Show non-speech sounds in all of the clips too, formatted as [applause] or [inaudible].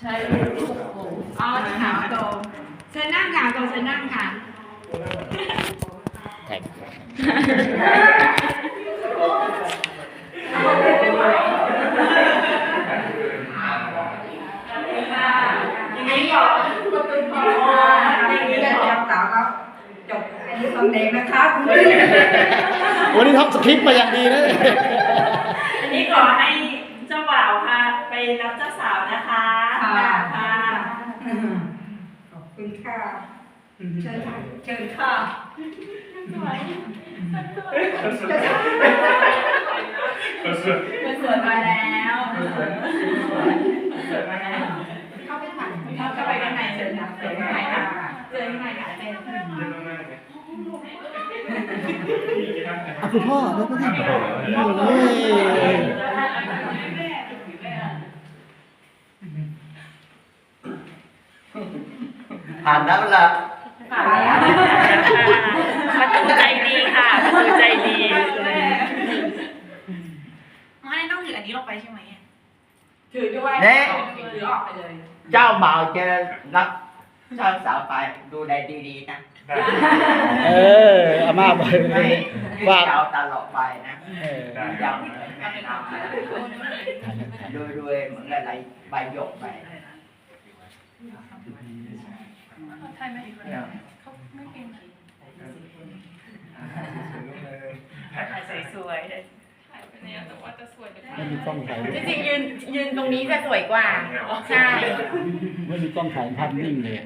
ใช่ลูกโป่งอ๋อถามโตเชิญนั่งค่ะโตเชิญนั่งค่ะแท็กอย่างนี้ก่อนก็เป็นพออย่างนี้จะก่อนจำสาวครับจบอายุทองแดงนะคะคุณพี่วันนี้ทำสคริปต์มาอย่างดีนะอันนี้ขอให้เจ้าบ่าวค่ะไปรับเจ้าสาวนะ คะค่ะขอบคุณค่ะเชิญค่ะเชิญค่ะคนสวยมาแล้วเข้าไปถ่ายเข้าไปข้างในเชิญค่ะเชิญข้างในค่ะเชิญข้างในค่ะเป็นอะคุณพ่อแล้วก็ท่านโอ้ย ผ่านแล้วล่ะผ่านแล้วประตูใจดีค่ะประตูใจดีไม่ต้องถืออันนี้ลงไปใช่ไหมอะถือด้วยเน่ถือออกไปเลย เจ้าบ่าวจะรับเจ้าสาวไปดูแลดีๆนะเอออาม่าบอกเลยว่าว่าเจ้าตลอดไปนะเออยังไม่ให้ทำนะดูด้วยเหมือนอะไรใบหยกไป ใช่ไหมเขาไม่เป็นถ่ายสวยๆถ่ายไปเนี่ยแต่ว่าจะสวยหรือเปล่าไม่มีกล้องถ่ายจริงๆยืนยืนตรงนี้จะสวยกว่า ใช่ ไม่มีกล้องถ่ายภาพนิ่งเลย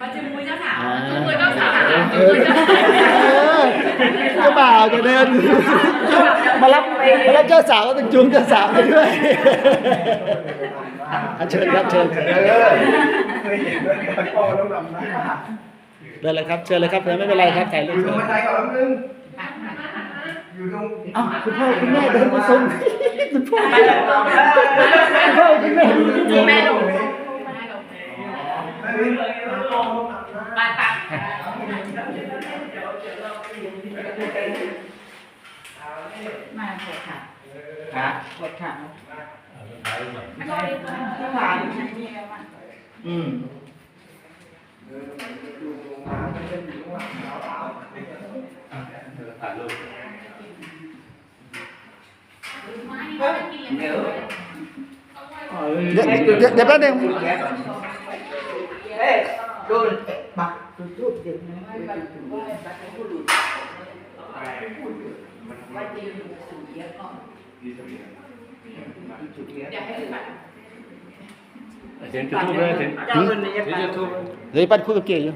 อะมาจุงมือเจ้าสาวอ่าจุงมือเจ้าสาวเออเจ้าบ่าวจะเดินมารับมารับเจ้าสาวก็ต้องจูงเจ้าสาวไปด้วยอะเชิญครับเชิญเคยเห็นด้วยกันพ่อต้องรำนะเดินเลยครับเชิญเลยครับไม่เป็นไรครับถ่ายรูอปยู่ตรงเชิญบันไดก่อนแป๊บนึงอยู่ตรงอ้าวคุณพ่อคุณแม่เดินมาส่งคุณพ่อไปเลยคุณพ่อคุณแม่คุณแม่ลงไม่ไม่ไปปะมาเถิดค่ะฮะปวดขาผ่านอืมเดี๋ยวเดี๋ยวเดี๋ยวเดี๋ยวแป๊บนึงเฮ้ยดูมา ดูรูปเด็กนะเสียงจุดทูบเลยเสียงเจ้าคนนี้เสียงจุดทูบเดี๋ยวปั้นคุยกับเก๋อยู่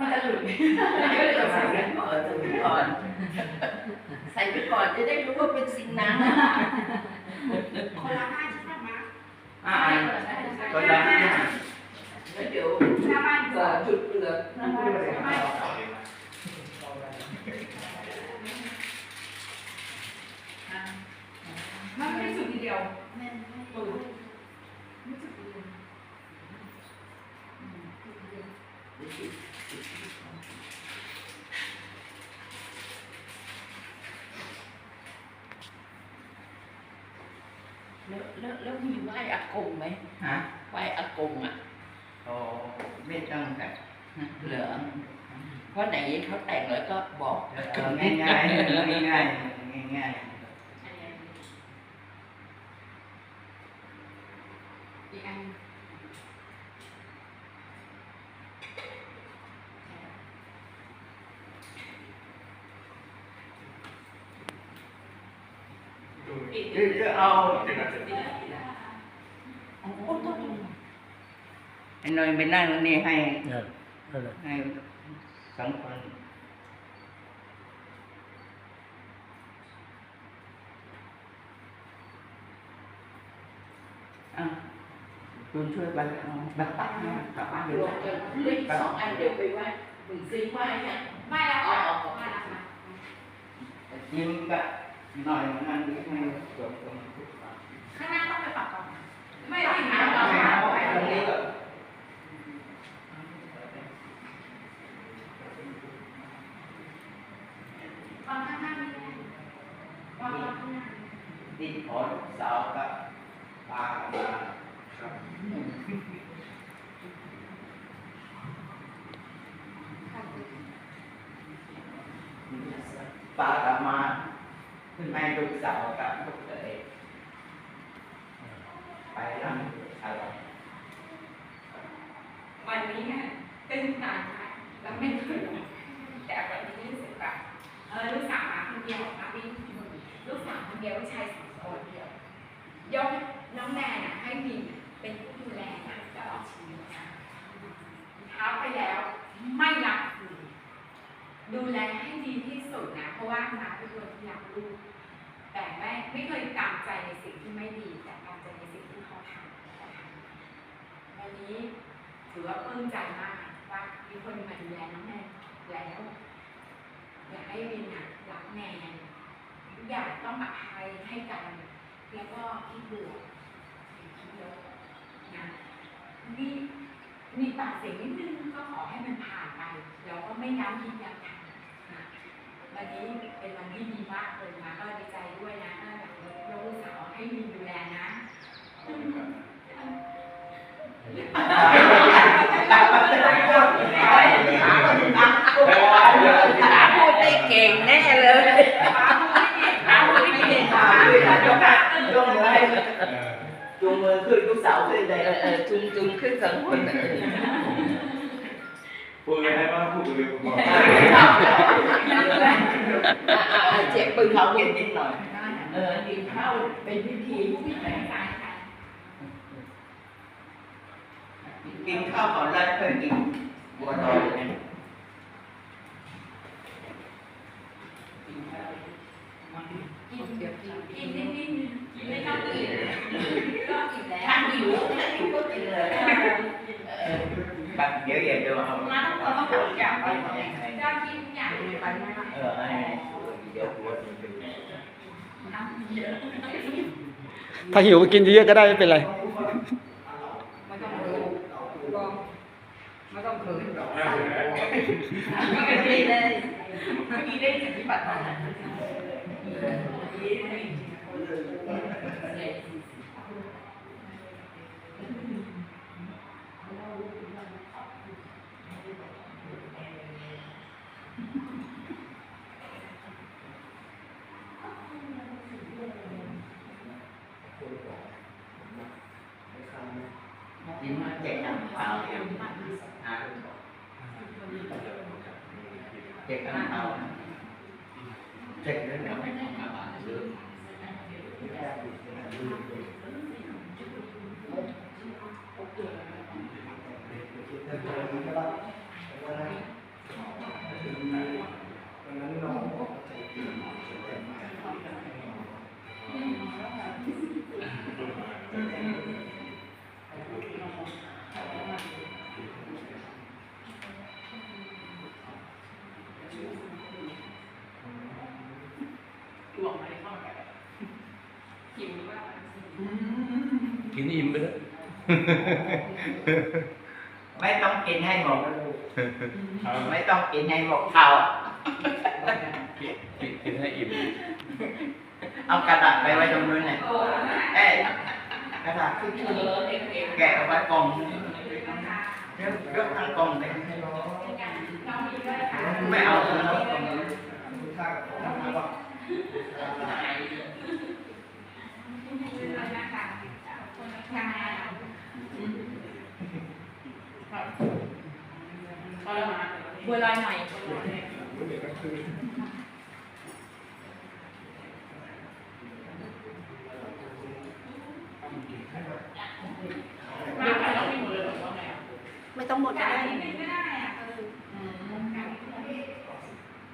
มันจะหลุด เออดูก่อน ใส่ไปก่อนจะได้รู้ว่าเป็นสิ่งนั้น คนละห้าชิ้นมา อ่าก็ได้ แล้วเดี๋ยว หน้าบ้าน ก็จุดเปลือก มันไม่ได้สุดทีเดียว แล้วแล้วแล้วมีไหว้อากงไหมฮะไหว้อากงอะโอ้ไม่ต้องแบบเหลือเพราะไหนเขาแต่งแล้วก็บอกเลยเออง่ายง่ายง่ายง่ายง่ายง่าย อีกอัน คือเอา โอ้โหต้อง ไอ้หน่อยไปนั่งนี่ให้เออเออให้สองคนอะดูคุณช่วยบันบันตัดให้กลับบ้านเดี๋ยวสองอันเดี๋ยวไปไว้หนึ่งซิงไว้เนี่ย ไม่แล้วค่ะไม่แล้วค่ะยิ้มก็หน่อยมันนั่นนิดนึงจบตรงนี้ข้างหน้าต้องไปปรับก่อนไม่ได้นะเราไม่เอาเอาไปตรงนี้ก็วางข้างหน้าวางข้างหน้าดินขอลูกสาวกับปลามาปลากับมาแม่ลูกสาวกับลูกเขยไปนั่งอะไรวันนี้เนี่ยเป็นนานค่ะแล้วไม่เคยแต่วันนี้รู้สึกแบบเออลูกสาว มาคนเดียวมาวิ่ลูกสาวคนเดียวลูกชายสองคนเดียวยกน้องแนนอะให้มีเป็นผู้ดูแลตลอดชีวิตนะเท้าไปแล้วไม่รับคืนดูแลให้ดีที่สุดนะ เพราะว่านาเป็นคนที่รักลูกแต่แม่ไม่เคยตามใจในสิ่งที่ไม่ดี แต่ตามใจในสิ่งที่เขาทำวันนี้ถือว่าปลื้มใจมากว่ามีคนมาดูแลน้องแนนแล้ว อยากให้วินนะรักแนนทุกอย่างต้องอภัยให้กัน แล้วก็คิดบวกอย่าคิดลบนะมีมีปากเสียงนิดนึงก็ขอให้มันผ่านไปแล้วก็ไม่ย้ำคิดย้ำทำนะวันนี้เป็นวันที่ดีมากเลยนะก็ดีใจด้วยนะถ้าแบบลูกสาวให้มีดูแลนะพูดได้เก่งแน่เลย จุงมือจุงมือขึ้นลูกสาวขึ้นเลยเออจุงจุงขึ้นสองคนพูดไงให้บ้างพูดเร็วๆบอกเจ็บปืนเขาเย็นนิดหน่อย เออกินข้าวเป็นพิธีกินข้าวก่อนแล้วค่อยกินบัวลอยเนี่ยกิน เดี๋ยวกินกินนิดนิดไม่ต้องกินก็กินแล้วถ้าหิวก็กินเลยแบบเดี๋ยวอย่าดูเอามาต้องเราต้องทำทุกอย่างไปจะกินทุกอย่างไปไหมเออไอ้เดี๋ยวบัวจะดูทำเยอะถ้าหิวก็กินเยอะก็ได้ไม่เป็นไรไม่ต้องดูลองไม่ต้องขืนหรอกไม่ดีเลยไม่ได้จากที่บัตร มากินมาเจ็ดน้ำเปล่าเนี่ยอ่าเจ็ดน้ำเปล่า กินอิ่มไปแล้วไม่ต้องกินให้หมดไม่ต้องกินให้หมดข้าวกินให้อิ่ม เอากระดาษไปไว้ตรงนู้นเลยโอ้เอ้ยกระดาษที่เออเด็กๆแกะเอาไว้กล่องนะคะเรื่องเรื่องทางกล่องเลยเรามีด้วยค่ะไม่เอาตรงนู้นตรงนู้น บัวลอยหน่อยไม่ต้องหมดก็ได้ไม่ได้อะเออ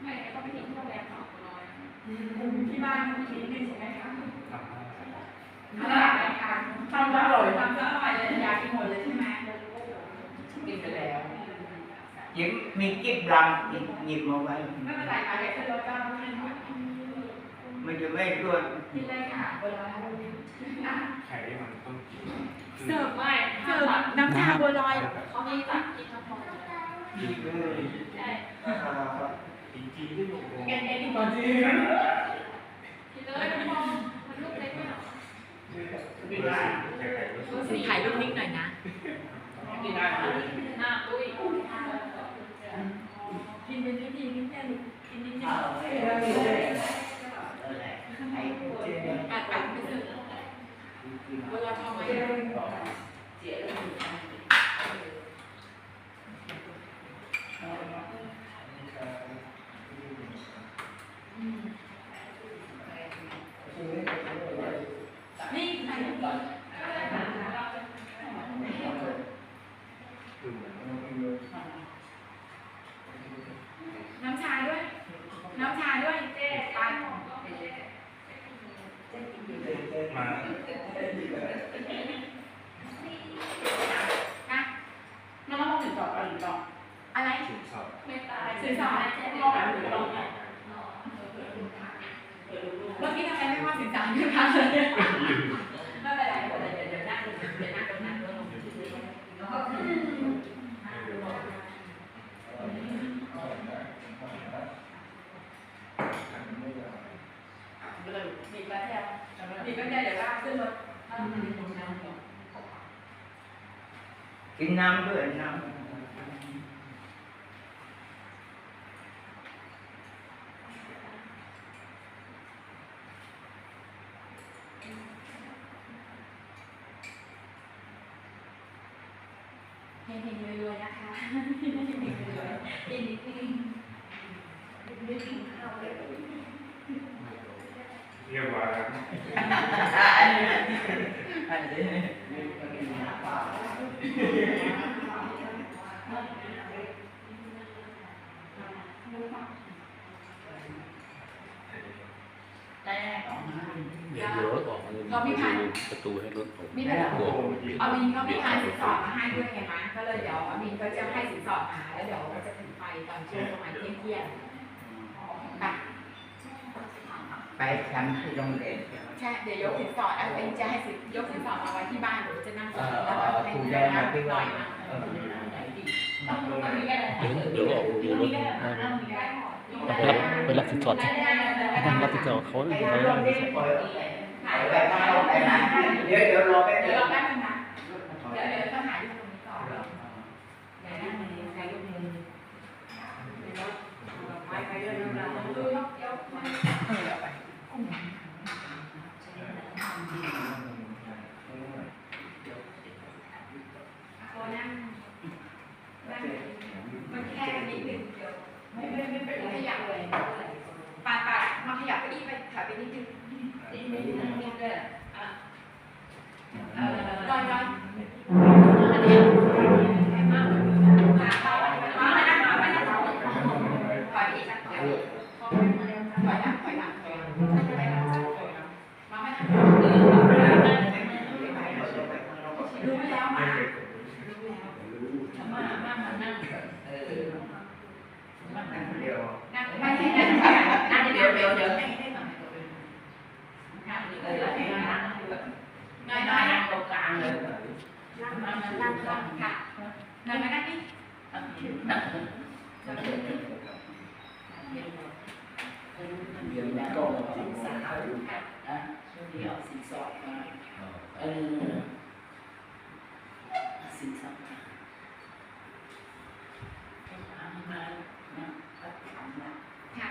ไม่ก็ไปทิ้งโรงแรมต่อบัวลอยที่บ้านมีนิดนึงใช่ไหมคะอร่อยค่ะทำอร่อยทำอร่อยเลยอยากกิน หมดเลยใช่ไหมกินไปแล้ว หยิบมีกิ๊บ รำหยิบหยิบมาไว้ไม่เป็นไรค่ะเดี๋ยวขึ้นรถก็ให้หมดมันจะไม่ร่วนกินเลยค่ะบัวลอยไข่มันต้องกินเสิร์ฟไม่เสิร์ฟน้ำชาบัวลอยเขามีตักกินทั้งหมดกินเลยจริงๆที่อยู่แกงเอ็นก่อนดีกินเลยทุกคนมันลูกเล็กมากไม่ได้ไข่ไข่ก็สุกถ่ายรูปนิดหน่อยนะหน้าอุ้ยกินเป็นวิธีกินแค่นี้กินนิดนึงกัดกัดไม่สึกเวลาทำไมนี่ใครก่อน น้ำชาด้วย น้ำชาด้วยเจ๊ไป มา นะน้องมาถึงต่อกันต่ออะไร สุกสอบ ไม่ตายสื่อสารมองแบบต่อเมื่อกี้ทำไมไม่ว่าสื่อสารด้วยคะเลยไม่เป็นไรเดี๋ยวเดี๋ยวนั่งเดี๋ยวนั่งตรงนั้นแล้วก็เลยมีกระเทียมมีกระเทียมเดี๋ยวลากขึ้นรถ กิ น้ำด้วยน้ำเฮงเฮงรวยๆนะคะเฮงเฮงรวยๆกินนิดนึงนิดนึงข้าวเลยเรียบร้อยแล้วอันนี้ แรกออกมาเดี๋ยวรถออกมาประตูให้รถออก มีแบบโอ้โหกินอามินเขาไม่ทานสินสอดมาให้ด้วยไงมั้งก็เลยเดี๋ยวอามินก็จะให้สินสอดมาแล้วเดี๋ยวจะถึงไปตอนช่วงประมาณเที่ยงเที่ยงๆไปไปทำที่โรงเรียน ใช่เดี๋ยวยกสินสอดอามินจะให้สินยกสินสอดมาไว้ที่บ้านหรือจะนั่งเออแล้วก็ให้คุณได้ยายมานั่งที่หน่ว่าอยนะเออเดี๋ยวเดี๋ยวออกดูรถไปรับไปรับสินสอดต้องรับสินสอดเขาเลยเขารับสินสอดไปมาไปมาเดี๋ยวเดี๋ยวรอแป๊บเดี๋เดียยววเราแป๊บนึงนะเดี๋ยวเดี๋ยวต้องหาที่ตรงนี้ก่อนอย่านั่งในใจยกมือไปไปเรื่อยๆเรายกยกมือ โอ้นั่งนั่งมันแค่นิดนึงเดียวไม่ไม่ไม่เป็นข ปาปามาขยับไปอีกไปถอยไปนิดนึงนิดนึงนิดนึงนิดนึงอะเออลอยลอยอันนี้ให้มากมาไปมาไปนั่งมาไปนั่งถอยอีกนะถอยถอยหลังถอยหลังถอยหลังมาไม่นั่งรู้แล้วมา มามามานั่ง เออนั่งเดียว นั่งไม่ให้นั่งนั่งเดี๋ยวเดี๋ยวเดี๋ยวให้ให้หน่อยนั่งเออให้นั่งน้อยน้อยนั่งตรงกลางเลยนั่งมานั่งข้างค่ะนั่งมานั่งนี่นั่ง เดี๋ยวนะก็สินสาวนะเดี๋ยวสินสอดมาเออสินสอดมามานะก็ถามนะ ค่ะ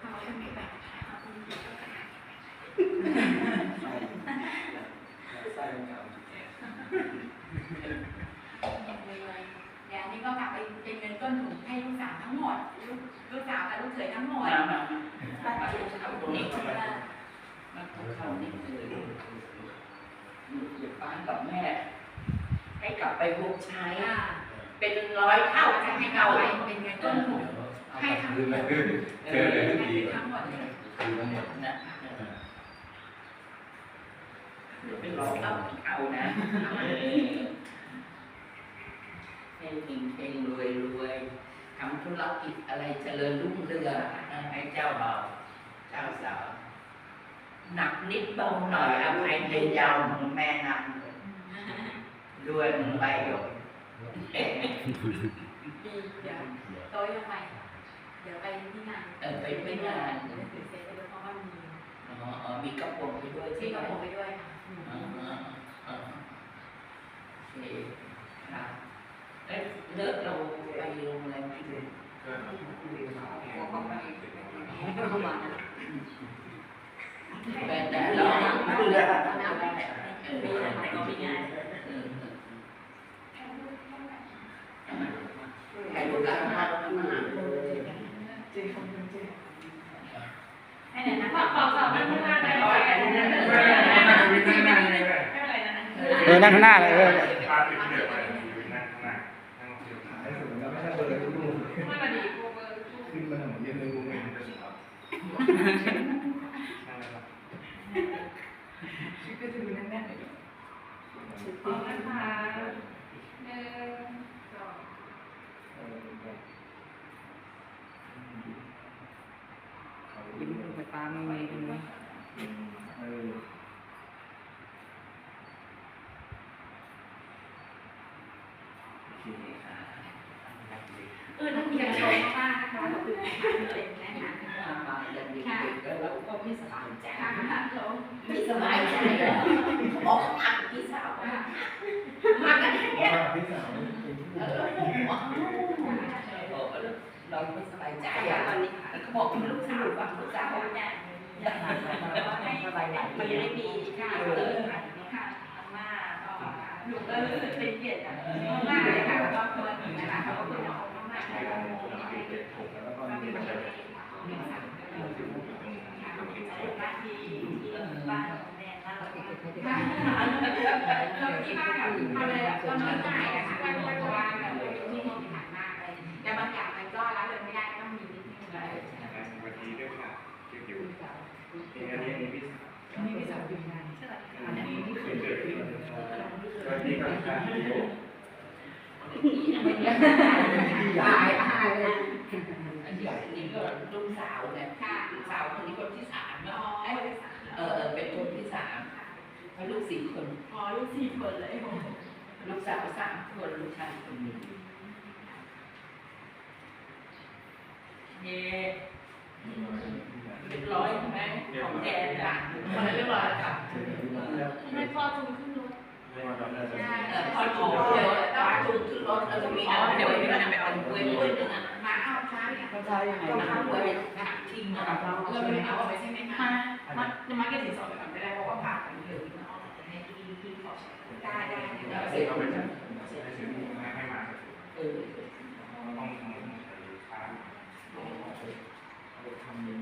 เอาให้ไม่แบบเอาคุณดูก็ได้เดี๋ยวนี้ก็กลับไปเป็นเงินต้นทุนให้ลูกสาวทั้งหมด ลูกลูกสาวกับลูกเขยทั้งหมดมามาเอาลูกเอาเด็กมามาเข้านี่เลยอยู่บ้านกับแม่ ให้กลับไปบุกใช้อ่าเป็นร้อยเท่าจะให้ให้เราเก่าไปเป็นเงินต้นทุนให้ทั้งหมดเจอเลยดีทั้งหมดเลยนะเป็นร้อยเท่าให้เก่านะให้เฮงเฮงรวยรวย ทำธุรกิจอะไรเจริญรุ่งเรืองให้เจ้าบ่าวเจ้าสาวหนักนิดเบาหน่อยอภัยให้ยาวเหมือนแม่นำรวยเหมือนใบหยกเดี๋ยวโต้ยลงไปเดี๋ยวไปที่งานเออไปไม่นานเดี๋ยวไปเซ็นเพราะว่ามีอ๋ออ๋อมีกระโปรงไปด้วยที่ใช่ไหกมระโปรงไปด้วยค่ะอ๋ออ๋อโอเคครับ เอ้ยเลิกเราไปโรงแรมที่ดูแต่แต่เราดูแลเออมีอะไรก็มีงานเออใครดูแลมากมากให้ไหนนะขอขอสอบนั่งข้างหน้าได้ไหมไม่ไม่ไม่ไม่ไม่ไม่ไม่ไม่เป็นไรนะเออนั่งข้างหน้าเลยเออ Yeah. [laughs] มากันเนี่ยพี่สาวเออบเราไม่สบายใจอะตอนนี้แล้วก็บอกลูกสาวฟังลูกสาวเนี่ยอยากให้สบายใจมันได้มีค่ะเอเอออค่ะอาม่าก็ลูกก็รู้สึกเป็นเกียรติอะมากเลยค่ะแล้วก็เพื่อนะคะขอบคุณน้องมากๆใช้ค่ะการผมเก็บผมแล้วก็มีใช้หน้าที่ที่บ้าน เราที่บ้านแบบทำอะไรก็น้อยใจอะค่ะเพราะว่าแบบที่มองผ่านมากเลยแต่บางอย่างมันก็รับเลยไม่ได้ต้องมีนิดนึงเลยวันนี้ด้วยค่ะคิวคิวนี่อันนี้พี่นี่พี่สาวอยู่งานใช่ไหมอันนี้ที่เคยเจอที่วันนี้ก็การที่โยตายตายเลยอันนี้นี่ก็ลูกสาวเนี่ยค่ะลูกสาวคนนี้คนที่สามอ๋เนาะอเออเออเป็นคนที่สาม แล้ลูกสี่คนอ๋อลูกสี่คนเลยลูกสาวสามคนลูกชายคนหนึ่งเย่เรียบร้อยใช่ไหมของแกจ้ะคนนั้นเรียบร้อยค่ะไม่พอจูงขึ้นรถไม่มาทำอะไรเออพอจูงเดี๋ยวตาจูงขึ้นรถแล้วก็มีเอาเดี๋ยวมีมันไปเอากล้วยกล้วยนึงอะมาเอาช้าเนี่ยเขาใช้ยังไงต้องนะเอากล้วยทิ้งอะเราไม่ได้เอาไปใช่ไหมคะมาจะมาเก็บสินสอดไปก่อนไม่ได้เพราะว่าผ่านกันเยอะ นะออกจากให้ที่ที่ขอได้ได้เสร็จเขาไปจัดให้ซื้อให้มาเออต้องทำช้าทำยัง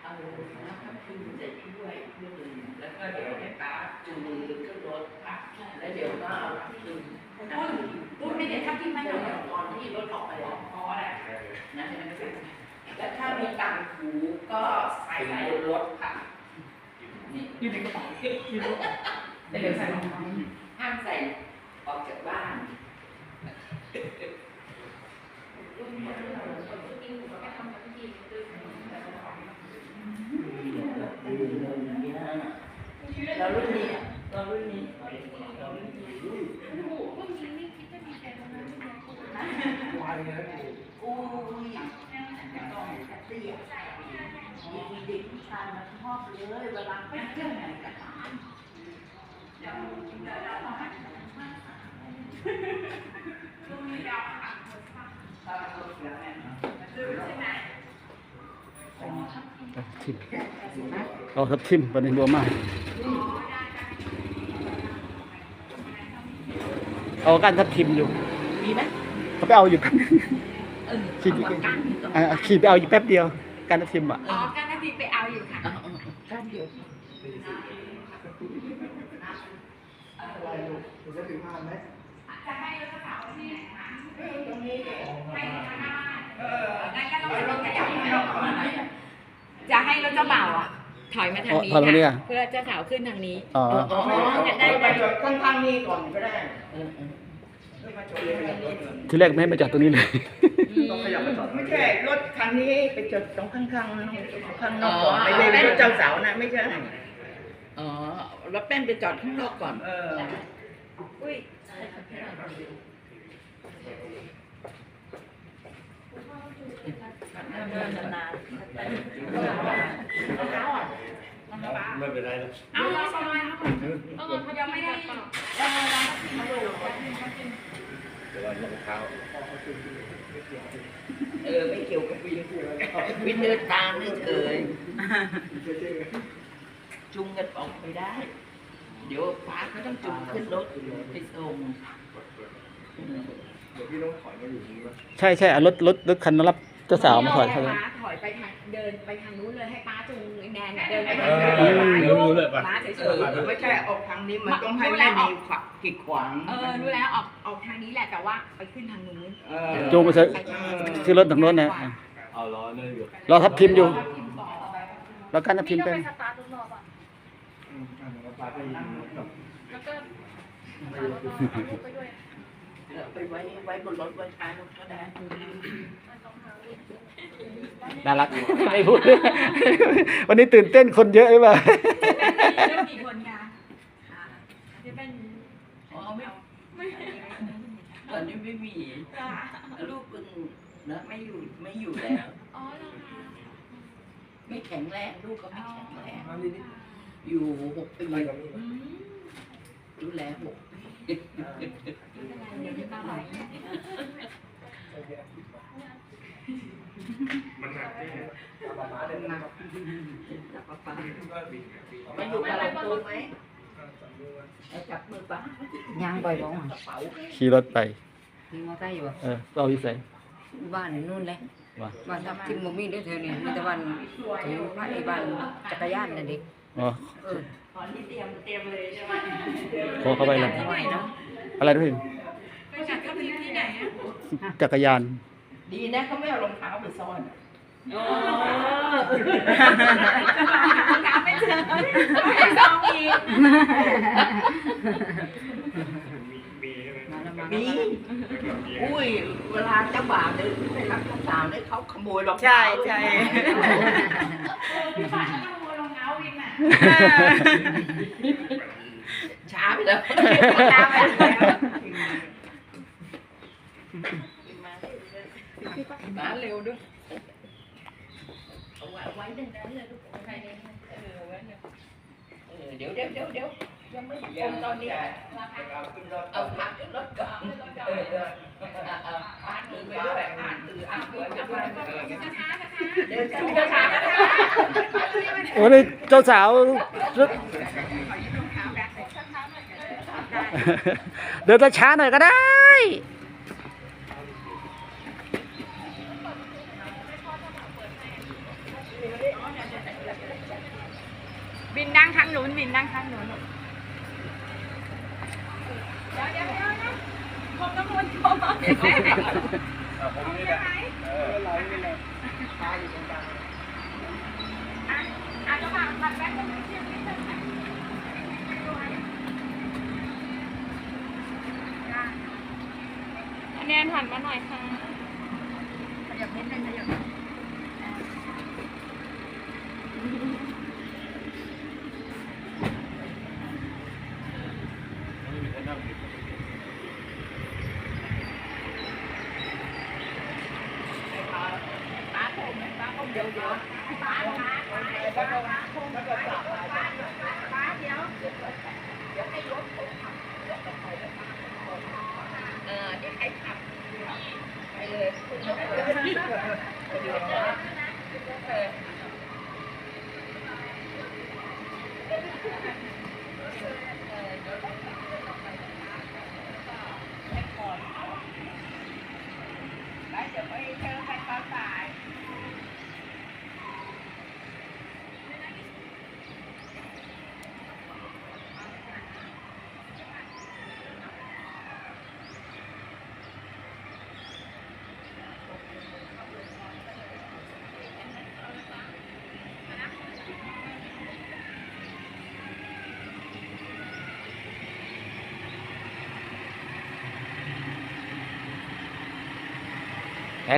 เอาแล้วก็ขึ้นเสร็จด้วยเพื่อนแล้วก็เดี๋ยวให้ป้าจูงมือขึ้นรถค่ะแล้วเดี๋ยวก็เอาขึ้นปุ้นปุ้นไม่เด็ดถ้าพี่ไม่ไม่หต้น่อองยตอนที่รถออกไปแล้วพอแหละนะแต่ถ้ามีตังหูก็ใส่บนรถค่ะนี่อยู่ในกระเป๋ายู่ในระ เป๋าแต่เดี๋ยวใส่รองเท้าห้ามใส่ออกจากบ้านปุ้นเนี่ยเราคนที่กินหมูก็ทำกับพี่กินคือแล้วรุ่นนี้เรารุ่นนี้โอ้โหพวกนี้ไม่คิดจะมีแฟนแล้วนะไม่ได้พูดนะวายนะอุ้ยเตี้ยมีเด็กผู้ชายมาชอบเลยเวลาไปเที่ยวไหนก็ตาม ทิมเอาทับทิมปนิบัวมากเอาก้านทับทิมอยู่มีไหมเขาไปเอาอยู่แป๊บนึงเออขี่ไปอ่าขี่ไปเอาอยู่แป๊บเดียวก้านทับทิมอะอ๋อการนาทีไปเอาอยู่ค่ะข้ามเดียว อะไรลูกคุณจะถึงงานไหมจะให้รถกระเป๋าที่ไหนคะตรงนี้ให้ทางบ้านเอองั้นก็ต้องไปรถกระเป๋าจะให้รถเจ้าบ่าวอะถอยมาทางนี้ถอยมาเนี่ยเพื่อเจ้าสาวขึ้นทางนี้อ๋ออ๋อได้ได้ค่อนข้างนี้ก่อนก็ได้เออเออไปที่แรกไม่ให้มาจอดตรงนี้เลยต้องขยับมาจอดไม่ใช่รถคันนี้ไปจอดตรงข้างๆข้างนอกก่อนไม่ใช่รถเจ้าสาวนะไม่ใช่ อ๋อรถแป้นไปจอดข้างนอกก่อนเออไม่เป็นไรนะเอาเลยซอยครับผมยังไม่ได้เออร้านมาดูเดี๋ยวเราลงเท้าเออไม่เกี่ยวกับวินวินเดินตามเฉย จุงกันออกไปได้ เดี๋ยวฟ้าเขาต้องจุงขึ้นรถไปส่งเดี๋ยวพี่ต้องถอยมาอยู่ตรงนี้มั้ยใช่ใช่เอารถรถรถคันนั้นรับเจ้าสาวมาถอดเขาเลยป้าถอยไปทางเดินไปทางนู้นเลยให้ป้าจูงแนนเดินไปเอทางอนู้นรู้เลยป่ะป้าเฉเอยอไม่ใช่ออกทางนี้มันต้องให้ไม่มีขวางกีดขวางๆเออรู้แล้วออกออกทางนี้แหละแต่ว่าไปขึ้นทางนู้นเออจูงไปเถอะที่รถทางโน้นนะเอาล้อเลยอยู่รอทับทิมอยู่ทับทิมก่อนแล้วกันทับทิมนี่ต้เป็องนไปสตาร์ททุกรอบอะอื มอะแล้วปาไปยิงกับแล้วก็สตาร์ทรถรอบเอาลูกไปด้วยไปไว้ไว้บนรถไว้ท้ายรถก็ได้น่ารักไม่พูด วันนี้ตื่นเต้นคนเยอะหรือเปล่าเรื่องกี่คนคะจะเป็นอ๋อไม่ตอนนี้ไม่มีลูกเพิ่งนะไม่อยู่ไม่อยู่แล้ว อ๋อเหรอคะไม่แข็งแรงลูกก็ไม่แข็งแรงมานี่นี่ อยู่หกปีไปกับนี่อืมดูแลหกปีเดี๋ยวจะมาไหนมันหนักแน่ประมาณนั้นนะมาอยู่กับเราตัวไหมจับมือป้าย่างบ่อยบ่กระเป๋าขี่รถไปมีมอไซค์อยู่บ่เออเราอยู่ใส่บ้านนู่นเลยว่าบ้านทับทิมบ่มีเด้อเธอนี่มีแต่บ้านถือพระไอ้บ้านจักรยานนั่นเด็ก อ๋อเออตอนที่เตรียมเตรียมเลยใช่ไหมขอเข้าไปเลยที่ไหนเนาะอะไรด้วยไปจัดทับทิมที่ไหนอะจักรยาน ดีนะเขาไม่เอารองเท้าไปซ่อนโอ้ถามไม่เจอไม่ซองอีกมีมีใช่ไหมมาแล้วมามีอุ้ย เวลาเจ้าบ่าวเนี่ยไปรับเจ้าสาวเนี่ยเขาขโมยรองใช่เท้าใช่พี่ฝ่ายก็ขโมยรองเท้าวินอะช้าไปแล้วตามไป แล้วมาเร็วด้วยเอาไว้ไว้ในนั้นเลยลูกเอาไว้ใน นั้นเออไว้เนี่ยเอยวเดี๋ยวเดี๋ยวเดี๋ยวยังไม่ลงตอนนี้เอาพักขึ้นรถก่อนเออเออเอาเอาอ่านมือไปด้วยอ่านมืออ่านมือไปด้วยเออเดินช้าช้าช้า โอ้ยเจ้าสาวเดินช้าๆหน่อยก็ได้ บินนั่งทางนู้นบินนั่งทางนู้นเดี๋ยวเดี๋ยวเดี๋ยวนะผมต้องวนโทรมาเดี๋ยวแม่ อะผมนี่แหละเออ อะอะจะมาบัตรแบงค์ก็ไม่เชื่อไม่เชื่อนะ แนนหันมาหน่อยค่ะ ขยับนิดนึงขยับ เออนี่ใครขับไปเลย เไป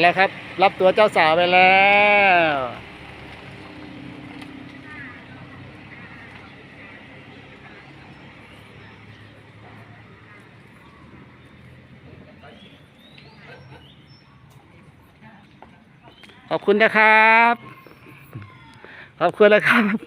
แล้วครับ รับตัวเจ้าสาวไปแล้วขอบคุณนะครับ ขอบคุณนะครับ